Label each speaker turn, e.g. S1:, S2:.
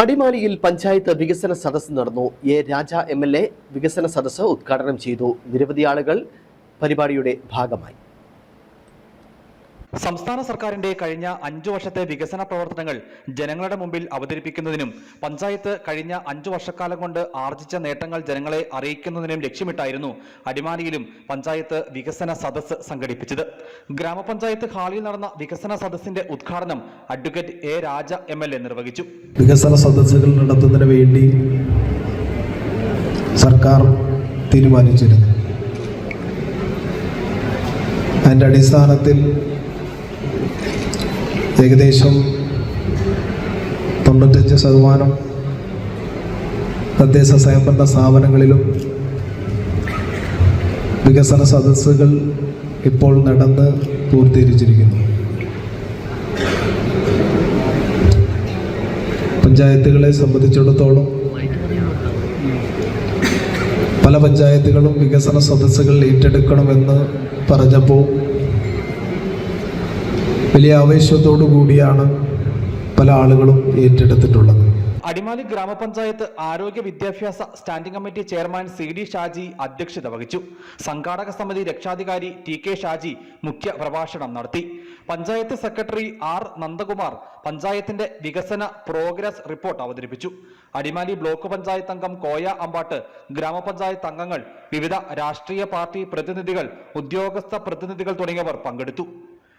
S1: അടിമാലിയിൽ പഞ്ചായത്ത് വികസന സദസ്സ് നടന്നു. A Raja M L A വികസന സദസ്സ് ഉദ്ഘാടനം ചെയ്തു. നിരവധി ആളുകൾ പരിപാടിയുടെ ഭാഗമായി.
S2: സംസ്ഥാന സർക്കാരിന്റെ കഴിഞ്ഞ അഞ്ചു വർഷത്തെ വികസന പ്രവർത്തനങ്ങൾ ജനങ്ങളുടെ മുമ്പിൽ അവതരിപ്പിക്കുന്നതിനും പഞ്ചായത്ത് കഴിഞ്ഞ അഞ്ചു വർഷക്കാലം കൊണ്ട് ആർജിച്ച നേട്ടങ്ങൾ ജനങ്ങളെ അറിയിക്കുന്നതിനും ലക്ഷ്യമിട്ടായിരുന്നു അടിമാലിയിലും പഞ്ചായത്ത് വികസന സദസ്സ് സംഘടിപ്പിച്ചത്. ഗ്രാമപഞ്ചായത്ത് ഹാളിൽ നടന്ന വികസന സദസ്സിന്റെ ഉദ്ഘാടനം advocate A Raja M L A നിർവഹിച്ചു.
S3: വികസന സദസ്സുകൾ നടത്തുന്നതിന് വേണ്ടി സർക്കാർ തീരുമാനിച്ചിരുന്നു. അതിന്റെ അടിസ്ഥാനത്തിൽ ഏകദേശം തൊണ്ണൂറ്റഞ്ച് ശതമാനം തദ്ദേശ സ്വയംഭരണ സ്ഥാപനങ്ങളിലും വികസന സദസ്സുകൾ ഇപ്പോൾ നടന്ന് പൂർത്തീകരിച്ചിരിക്കുന്നു. പഞ്ചായത്തുകളെ സംബന്ധിച്ചിടത്തോളം പല പഞ്ചായത്തുകളും വികസന സദസ്സുകൾ ഏറ്റെടുക്കണമെന്ന് പറഞ്ഞപ്പോൾ വലിയ ആവേശത്തോടു കൂടിയാണ് പല ആളുകളും ഏറ്റെടുത്തിട്ടുള്ളത്.
S2: അടിമാലി ഗ്രാമപഞ്ചായത്ത് ആരോഗ്യ വിദ്യാഭ്യാസ standing committee chairman C D Shaji അധ്യക്ഷത വഹിച്ചു. സംഘാടക സമിതി രക്ഷാധികാരി ടി കെ ഷാജി മുഖ്യ പ്രഭാഷണം നടത്തി. പഞ്ചായത്ത് സെക്രട്ടറി ആർ നന്ദകുമാർ പഞ്ചായത്തിന്റെ വികസന പ്രോഗ്രസ് റിപ്പോർട്ട് അവതരിപ്പിച്ചു. അടിമാലി ബ്ലോക്ക് പഞ്ചായത്ത് അംഗം കോയ അമ്പാട്ട് ഗ്രാമപഞ്ചായത്ത് അംഗങ്ങൾ വിവിധ രാഷ്ട്രീയ പാർട്ടി പ്രതിനിധികൾ ഉദ്യോഗസ്ഥ പ്രതിനിധികൾ തുടങ്ങിയവർ പങ്കെടുത്തു.